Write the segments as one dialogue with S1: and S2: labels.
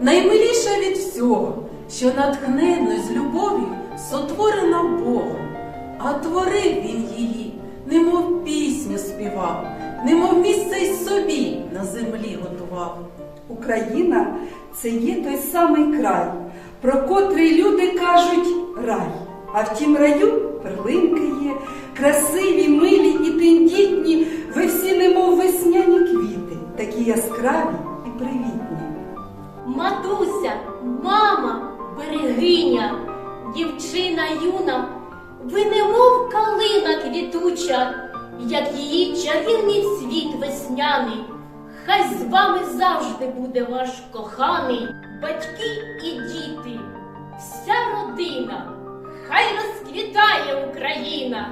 S1: наймиліша від всього, що натхненно з любов'ю сотворена Богом, а творив він її, немов пісню співав, немов місце й собі на землі готував.
S2: Україна це є той самий край, про котрий люди кажуть рай. А в тім раю перлинки є, красиві, і привітні.
S3: Матуся, мама, берегиня, дівчина юна, ви немов калина квітуча, як її чарівний світ весняний. Хай з вами завжди буде ваш коханий, батьки і діти, вся родина, хай розквітає Україна.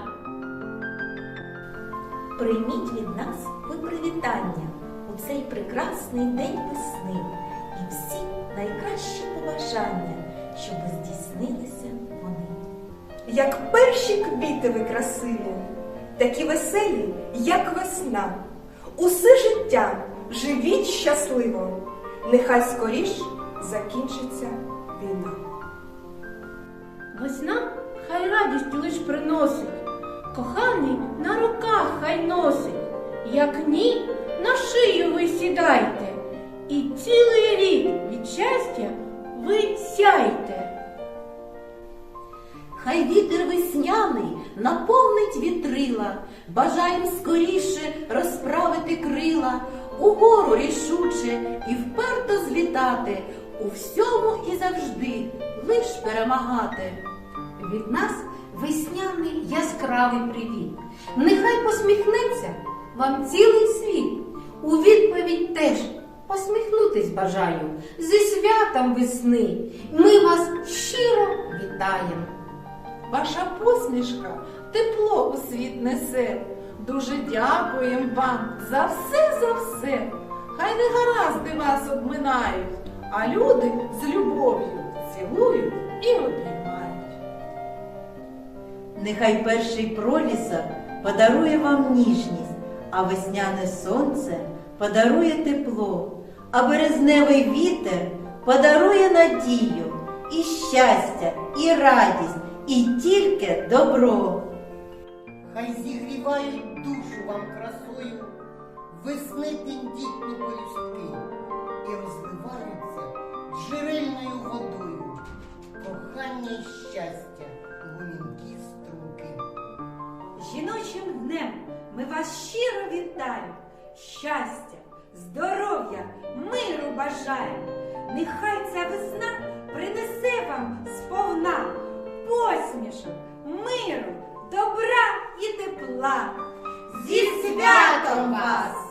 S4: Прийміть від нас ви привітання у цей прекрасний день весни і всі найкращі побажання, щоб здійснилися вони.
S2: Як перші квіти ви красиві, такі веселі, як весна. Усе життя живіть щасливо, нехай скоріш закінчиться війна.
S5: Весна хай радість лиш приносить, коханий на руках хай носить, як ні, на шию ви сідайте, і цілий рік від щастя ви сяйте.
S4: Хай вітер весняний наповнить вітрила, бажаєм скоріше розправити крила, угору рішуче і вперто злітати, у всьому і завжди лиш перемагати. Від нас весняний яскравий привіт. Нехай посміхнеться вам цілий світ. У відповідь теж посміхнутись бажаю зі святом весни. Ми вас щиро вітаємо.
S1: Ваша посмішка тепло у світ несе. Дуже дякуємо вам за все, за все. Хай не гаразди вас обминають, а люди з любов'ю цілують і обіймають.
S6: Нехай перший пролісок подарує вам ніжність, а весняне сонце подарує тепло, а березневий вітер подарує надію, і щастя, і радість, і тільки добро.
S7: Хай зігрівають душу вам красою, весни тендітні полюстки і розливаються джерельною водою, кохання і щастя,
S8: Жіночим днем ми вас щиро вітаємо, щастя, здоров'я, миру бажаємо. Нехай ця весна принесе вам сповна посмішок, миру, добра і тепла. Зі святом вас!